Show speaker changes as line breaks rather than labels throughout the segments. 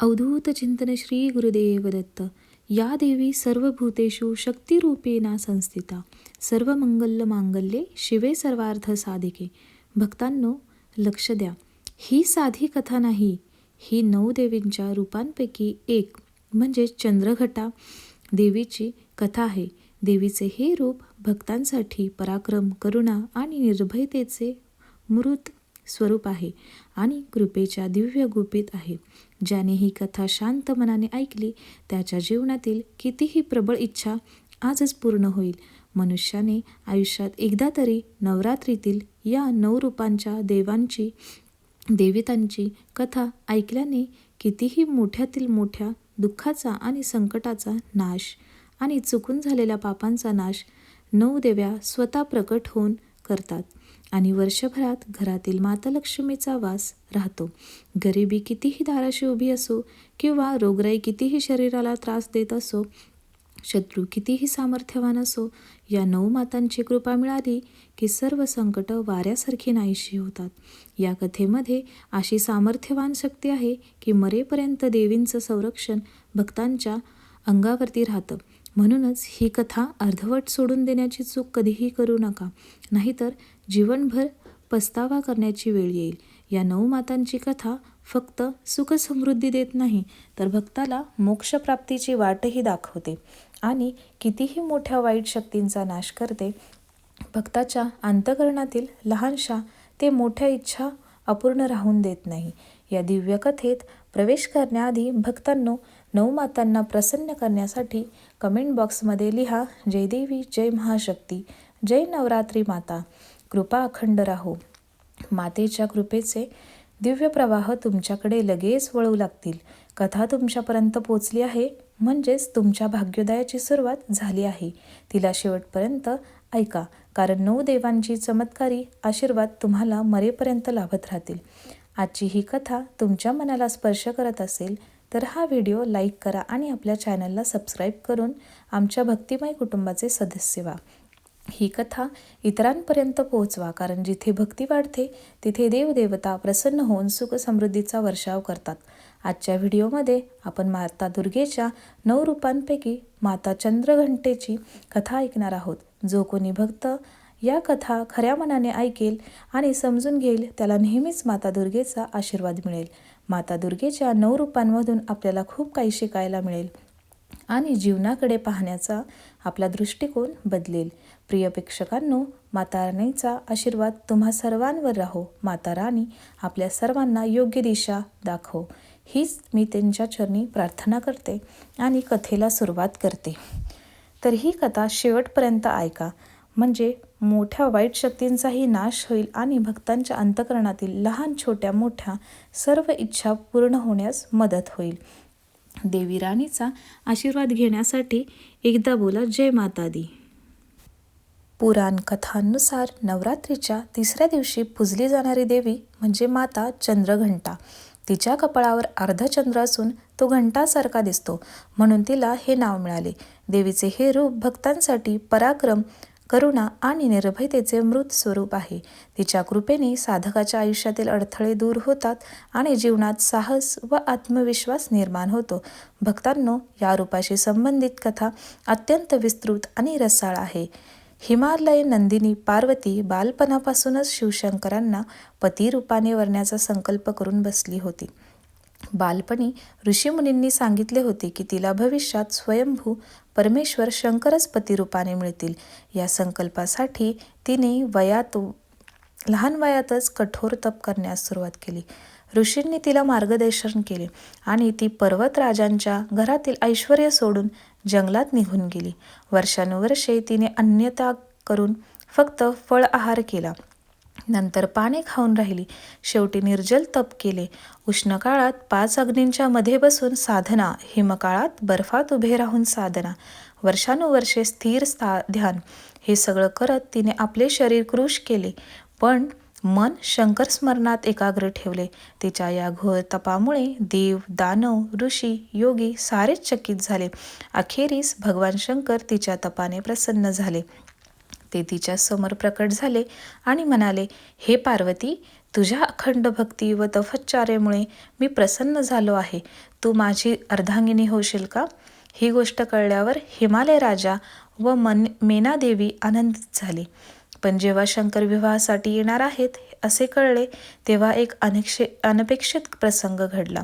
अवधूत चिंतन श्री गुरुदेव दत्त या देवी सर्वभूतेषु शक्तिरूपेणा संस्थिता. सर्व मंगल मांगल्ये शिवे सर्वार्थ साधिके. भक्तांनो लक्ष द्या. ही साधी कथा नाही. ही नऊ देवींच्या रूपांपैकी एक म्हणजे चंद्रघटा. देवीची कथा आहे. देवीचे हे रूप भक्तांसाठी पराक्रम करुणा आणि निर्भयतेचे मृत स्वरूप आहे आणि कृपेच्या दिव्य गुपित आहे. ज्याने ही कथा शांत मनाने ऐकली त्याच्या जीवनातील कितीही प्रबळ इच्छा आजच पूर्ण होईल. मनुष्याने आयुष्यात एकदा तरी नवरात्रीतील या नऊ रूपांच्या देवांची देवितांची कथा ऐकल्याने कितीही मोठ्यातील मोठ्या दुःखाचा आणि संकटाचा नाश आणि चुकून झालेल्या पापांचा नाश नऊ देव्या स्वतः प्रकट होऊन करतात. आणि वर्षभरात घरातील माता लक्ष्मीचा वास राहतो. गरिबी कितीही दाराशी उभी असो किंवा रोगराई कितीही शरीराला त्रास देत असो शत्रू कितीही सामर्थ्यवान असो या नऊ मातांची कृपा मिळाली की सर्व संकट वाऱ्यासारखी नाहीशी होतात. या कथेमध्ये अशी सामर्थ्यवान शक्ती आहे की मरेपर्यंत देवींचं संरक्षण भक्तांच्या अंगावरती राहतं. म्हणूनच ही कथा अर्धवट सोडून देण्याची चूक कधीही करू नका. नाहीतर जीवनभर पस्तावा करण्याची वेळ येईल. या नऊ मातांची कथा फक्त सुखसमृद्धी देत नाही तर भक्ताला मोक्षप्राप्तीची वाटही दाखवते आणि कितीही मोठ्या वाईट शक्तींचा नाश करते भक्ताच्या अंतकरणातील लहानशा ते मोठ्या इच्छा अपूर्ण राहून देत नाही. या दिव्य कथेत प्रवेश करण्याआधी भक्तांनो नऊ मातांना प्रसन्न करण्यासाठी कमेंट बॉक्समध्ये लिहा जयदेवी जय महाशक्ती जय नवरात्री माता. कृपा अखंड राहो. मातेच्या कृपेचे दिव्य प्रवाह तुमच्याकडे लगेच वळू लागतील. कथा तुमच्यापर्यंत पोचली आहे म्हणजेच तुमच्या भाग्योदयाची सुरुवात झाली आहे. तिला शेवटपर्यंत ऐका कारण नऊ देवांची चमत्कारी आशीर्वाद तुम्हाला मरेपर्यंत लाभत राहतील. आजची ही कथा तुमच्या मनाला स्पर्श करत असेल तर हा व्हिडिओ लाईक करा आणि आपल्या चॅनलला सबस्क्राईब करून आमच्या भक्तिमय कुटुंबाचे सदस्य व्हा. ही कथा इतरांपर्यंत पोहोचवा कारण जिथे भक्ती वाढते तिथे देवदेवता प्रसन्न होऊन सुख समृद्धीचा वर्षाव करतात. आजच्या व्हिडिओमध्ये आपण माता दुर्गेच्या नऊ रूपांपैकी माता चंद्रघंटेची कथा ऐकणार आहोत. जो कोणी भक्त या कथा खऱ्या मनाने ऐकेल आणि समजून घेईल त्याला नेहमीच माता दुर्गेचा आशीर्वाद मिळेल. माता दुर्गेच्या नऊ रूपांमधून आपल्याला खूप काही शिकायला मिळेल. आणि जीवनाकडे पाहण्याचा आपला दृष्टिकोन बदलेल. प्रिय प्रेक्षकांनो माता राणीचा आशीर्वाद तुम्हा सर्वांवर राहो. माता राणी आपल्या सर्वांना योग्य दिशा दाखव. हीच मी त्यांच्या चरणी प्रार्थना करते आणि कथेला सुरुवात करते. तर ही कथा शेवटपर्यंत ऐका. म्हणजे मोठ्या वाईट शक्तींचाही नाश होईल आणि भक्तांच्या अंतकरणातील लहान छोट्या मोठ्या सर्व इच्छा पूर्ण होण्यास मदत होईल. देवी राणीचा आशीर्वाद घेण्यासाठी एकदा बोला जय माता दी पुराण कथांनुसार नवरात्रीच्या तिसऱ्या दिवशी पूजली जाणारी देवी म्हणजे माता चंद्रघंटा. तिच्या कपाळावर अर्धचंद्र असून तो घंटासारखा दिसतो. म्हणून तिला हे नाव मिळाले. देवीचे हे रूप भक्तांसाठी पराक्रम करुणा आणि निर्भयतेचे मृत स्वरूप आहे. तिच्या कृपेने साधकाच्या आयुष्यातील अडथळे दूर होतात आणि जीवनात साहस व आत्मविश्वास निर्माण होतो. भक्तांनो या रूपाशी संबंधित कथा अत्यंत विस्तृत आणि रसाळ आहे. हिमालय नंदिनी पार्वती बालपणापासूनच शिवशंकरांना पतिरूपाने वरण्याचा संकल्प करून बसली होती. बालपणी ऋषीमुनींनी सांगितले होते की तिला भविष्यात स्वयंभू परमेश्वर शंकरच पतिरूपाने मिळतील. या संकल्पासाठी तिने वयात लहान वयातच कठोर तप करण्यास सुरुवात केली. ऋषींनी तिला मार्गदर्शन केले आणि ती पर्वतराजांच्या घरातील ऐश्वर सोडून जंगलात निघून गेली. वर्षानुवर्षे तिने अन्यता करून फक्त फळ आहार केला. नंतर पाने खाऊन राहिली. शेवटी निर्जल तप केले. उष्ण काळात पाच अग्नींच्या मध्ये बसून साधना हिमकाळात बर्फात उभे राहून साधना वर्षानुवर्षे स्थिर स्था ध्यान हे सगळं करत तिने आपले शरीर कृश केले. पण मन शंकर स्मरणात एकाग्र ठेवले. तिच्या या घोर तपामुळे देव दानव ऋषी योगी सारेच चकित झाले. अखेरीस भगवान शंकर तिच्या तपाने प्रसन्न झाले. ते तिच्या समोर प्रकट झाले आणि म्हणाले हे पार्वती तुझ्या अखंड भक्ती व तपश्चर्येमुळे मी प्रसन्न झालो आहे. तू माझी अर्धांगिनी होशील का? ही गोष्ट कळल्यावर हिमालय राजा व मन मेनादेवी आनंदित झाले. पण जेव्हा शंकर विवाहासाठी येणार आहेत असे कळले तेव्हा एक अनेक्षे अनपेक्षित प्रसंग घडला.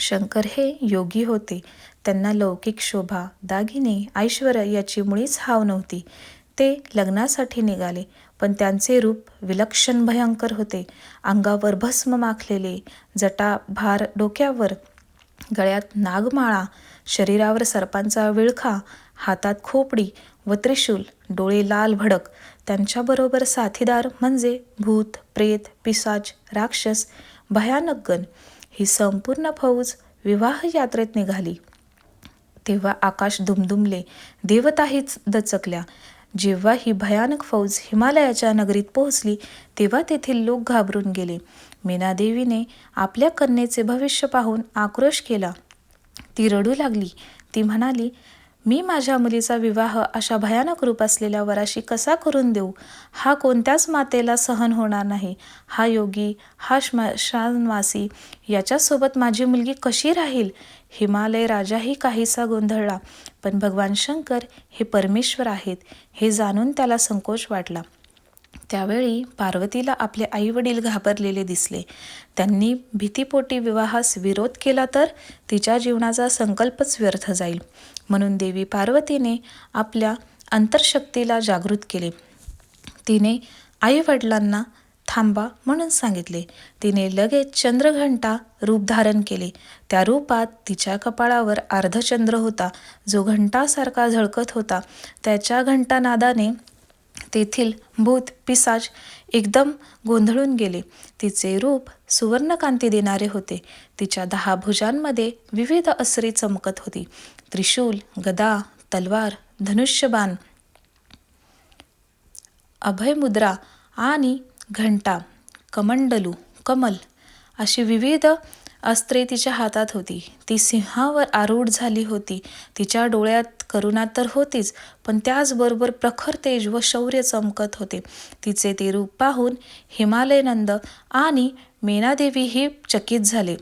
शंकर हे योगी होते. त्यांना लौकिक शोभा दागिने ऐश्वर याची मुळीच हाव नव्हती. ते लग्नासाठी निघाले पण त्यांचे रूप विलक्षण भयंकर होते. अंगावर भस्म माखलेले जटा भार डोक्यावर गळ्यात नागमाळा शरीरावर सर्पांचा विळखा हातात खोपडी व त्रिशूल डोळे लाल भडक त्यांच्याबरोबर साथीदार म्हणजे भूत प्रेत पिसाच राक्षस भयानक गण ही संपूर्ण फौज विवाह यात्रेत निघाली. तेव्हा आकाश दुमदुमले देवताही दचकल्या जेव्हा ही भयानक फौज हिमालयाच्या नगरीत पोहोचली तेव्हा तेथील लोक घाबरून गेले. मीनादेवीने आपल्या कन्येचे भविष्य पाहून आक्रोश केला. ती रडू लागली. ती म्हणाली मी माझ्या मुलीचा विवाह अशा भयानक रूप असलेल्या वराशी कसा करून देऊ? हा कोणत्याच मातेला सहन होणार नाही. हा योगी हा श्मशानवासी याच्यासोबत माझी मुलगी कशी राहील? हिमालय राजाही काहीसा गोंधळला. पण भगवान शंकर हे परमेश्वर आहेत हे जाणून त्याला संकोच वाटला. त्यावेळी पार्वतीला आपले आईवडील घाबरलेले दिसले. त्यांनी भीतीपोटी विवाहास विरोध केला तर तिच्या जीवनाचा संकल्पच व्यर्थ जाईल. म्हणून देवी पार्वतीने आपल्या अंतरशक्तीला जागृत केले. तिने आई वडिलांना थांबा म्हणून सांगितले. तिने लगेच चंद्रघंटा रूप धारण केले. त्या रूपात तिच्या कपाळावर अर्धचंद्र होता जो घंटासारखा झळकत होता. त्याच्या घंटानादाने तेथील भूत पिसाच एकदम गोंधळून गेले. तिचे रूप सुवर्णकांती देणारे होते. तिच्या दहा भुजांमध्ये विविध असरी चमकत होती. त्रिशूल गदा तलवार धनुष्यबाण अभयमुद्रा आणि घंटा कमंडलू कमल अशी विविध अस्त्रे तिच्या हातात होती. ती सिंहावर आरूढ झाली होती. तिच्या डोळ्यात करुणा तर होतीच पण त्याचबरोबर प्रखर तेज व शौर्य चमकत होते. तिचे ते रूप पाहून हिमालयनंद आणि मेनादेवीही चकित झाले.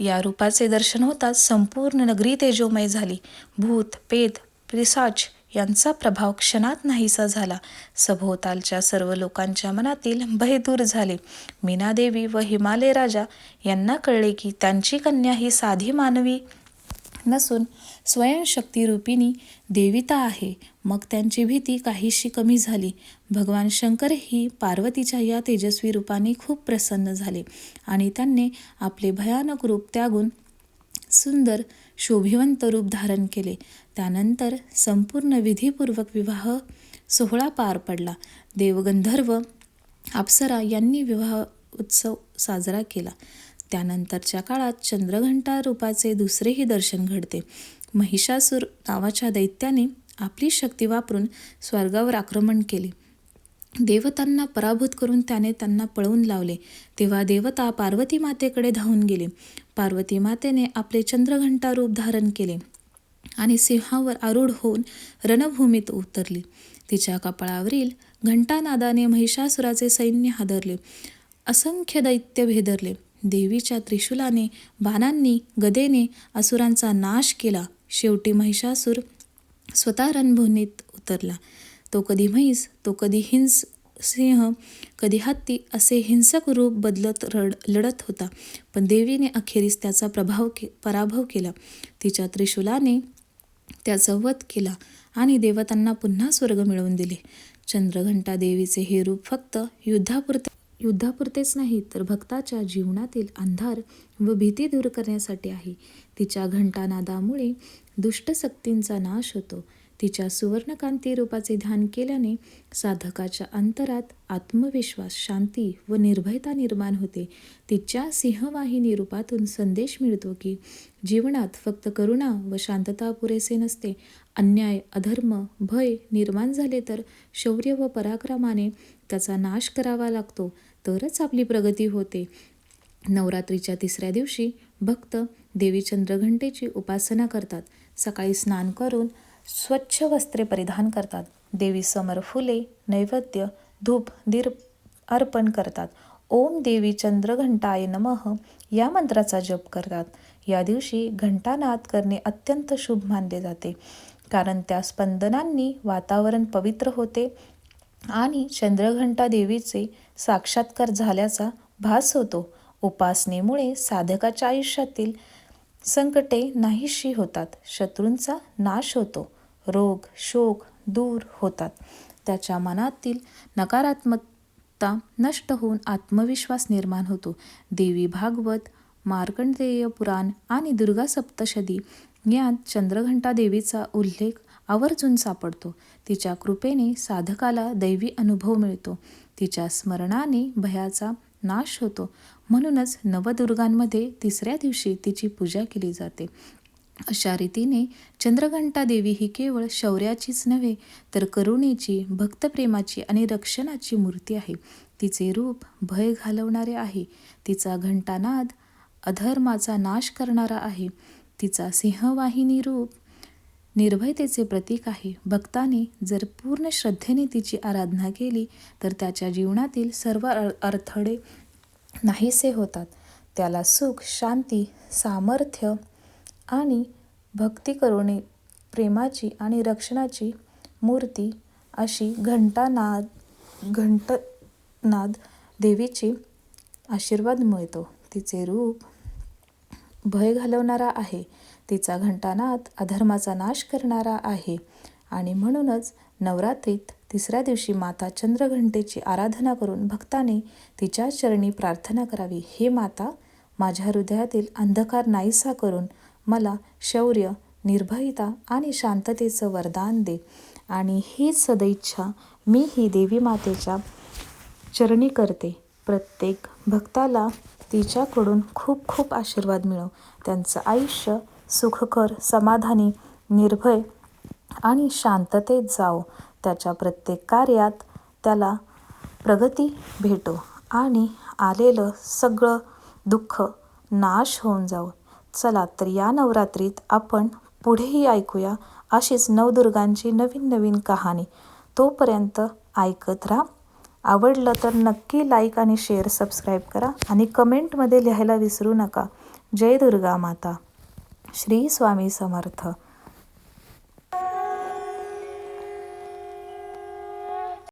या रूपाचे दर्शन होताच संपूर्ण नगरी तेजोमय झाली. भूत पेत पिसाच यांचा प्रभाव क्षणात नाहीसा झाला. सभोवतालच्या सर्व लोकांच्या मनातील भय दूर झाले. मीनादेवी व हिमालय राजा यांना कळले की त्यांची कन्या ही साधी मानवी नसून स्वयंशक्तिरूपिणी देविता आहे. मग त्यांची भीती काहीशी कमी झाली. भगवान शंकरही पार्वतीच्या या तेजस्वी रूपाने खूप प्रसन्न झाले आणि त्यांनी आपले भयानक रूप त्यागून सुंदर शोभिवंत रूप धारण केले. त्यानंतर संपूर्ण विधीपूर्वक विवाह सोहळा पार पडला. देवगंधर्व अप्सरा यांनी विवाह उत्सव साजरा केला. त्यानंतरच्या काळात चंद्रघंटा रूपाचे दुसरेही दर्शन घडते. महिषासूर नावाच्या दैत्याने आपली शक्ती वापरून स्वर्गावर आक्रमण केले. देवतांना पराभूत करून त्याने त्यांना पळवून लावले. तेव्हा देवता पार्वती मातेकडे धावून गेले. पार्वती मातेने आपले चंद्रघंटा रूप धारण केले आणि सिंहावर आरूढ होऊन रणभूमीत उतरली. तिच्या कपाळावरील घंटानादाने महिषासुराचे सैन्य हादरले. असंख्य दैत्य भेदरले. देवीच्या त्रिशूलाने बाणांनी गदेने असुरांचा नाश केला. शेवटी महिषासूर स्वतः रणभूमीत उतरला. तो कधी म्हैस तो कधी हिंस सिंह कधी हत्ती असे हिंसक रूप बदलत रड लढत होता. पण देवीने अखेरीस त्याचा प्रभाव के पराभव केला. तिच्या त्रिशूलाने त्याचा वध केला आणि देवतांना पुन्हा स्वर्ग मिळवून दिले. चंद्रघंटा देवीचे हे रूप फक्त युद्धापुरते युद्धापुरतेच नाही तर भक्ताच्या जीवनातील अंधार व भीती दूर करण्यासाठी आहे. तिच्या घंटानादामुळे दुष्टशक्तींचा नाश होतो. तिच्या सुवर्णकांती रूपाचे ध्यान केल्याने साधकाच्या अंतरात आत्मविश्वास शांती व निर्भयता निर्माण होते. तिच्या सिंहवाहिनी रूपातून संदेश मिळतो की जीवनात फक्त करुणा व शांतता पुरेसे नसते. अन्याय अधर्म भय निर्माण झाले तर शौर्य व पराक्रमाने त्याचा नाश करावा लागतो. तरच आपली प्रगती होते. नवरात्रीच्या तिसऱ्या दिवशी भक्त देवी चंद्रघंटेची उपासना करतात. सकाळी स्नान करून स्वच्छ वस्त्रे परिधान करतात. देवी समर फुले नैवेद्य धूप दीर अर्पण करतात. ओम देवी चंद्रघंटाय नमः या मंत्राचा जप करतात. या दिवशी घंटानाद करणे अत्यंत शुभ मानले जाते. कारण त्या स्पंदनांनी वातावरण पवित्र होते. आणि चंद्रघंटा देवीचे साक्षात्कार झाल्याचा भास होतो. उपासनेमुळे साधकाच्या आयुष्यातील संकटे नाहीशी होतात. शत्रूंचा नाश होतो. रोग शोक दूर होतात. त्याच्या मनातील नकारात्मकता नष्ट होऊन आत्मविश्वास निर्माण होतो. देवी भागवत मार्कंडेय पुराण आणि दुर्गा सप्तशदी यात चंद्रघंटा देवीचा उल्लेख आवर्जून सापडतो. तिच्या कृपेने साधकाला दैवी अनुभव मिळतो. तिच्या स्मरणाने भयाचा नाश होतो. म्हणूनच नवदुर्गांमध्ये तिसऱ्या दिवशी तिची पूजा केली जाते. अशा रीतीने चंद्रघंटा देवी ही केवळ शौर्याचीच नव्हे तर करुणेची भक्तप्रेमाची आणि रक्षणाची मूर्ती आहे. तिचे रूप भय घालवणारे आहे. तिचा घंटानाद अधर्माचा नाश करणारा आहे. तिचा सिंहवाहिनी रूप निर्भयतेचे प्रतीक आहे. भक्ताने जर पूर्ण श्रद्धेने तिची आराधना केली तर त्याच्या जीवनातील सर्व अडथळे नाहीसे होतात. त्याला सुख शांती सामर्थ्य आणि भक्ती करुणे प्रेमाची आणि रक्षणाची मूर्ती अशी घंटानाद घंटनाद देवीची आशीर्वाद मिळतो. तिचे रूप भय घालवणारा आहे. तिचा घंटानाद अधर्माचा नाश करणारा आहे. आणि म्हणूनच नवरात्रीत तिसऱ्या दिवशी माता चंद्रघंटेची आराधना करून भक्ताने तिच्या चरणी प्रार्थना करावी. हे माता माझ्या हृदयातील अंधकार नाहीसा करून मला शौर्य निर्भयता आणि शांततेचं वरदान दे. आणि हीच सदैच्छा मी ही देवी मातेच्या चरणी करते. प्रत्येक भक्ताला तिच्याकडून खूप खूप आशीर्वाद मिळव त्यांचं आयुष्य सुखकर समाधानी निर्भय आणि शांततेत जाओ त्याच्या प्रत्येक कार्यात त्याला प्रगती भेटो आणि आलेलं सगळं दुःख नाश होऊन जावं. चला तर या नवरात्रीत आपण पुढेही ऐकूया अशीच नवदुर्गांची नवीन नवीन कहाणी. तोपर्यंत ऐकत राहा. आवडलं तर नक्की लाईक आणि शेअर सबस्क्राईब करा आणि कमेंटमध्ये लिहायला विसरू नका. जय दुर्गा माता. श्री स्वामी समर्थ.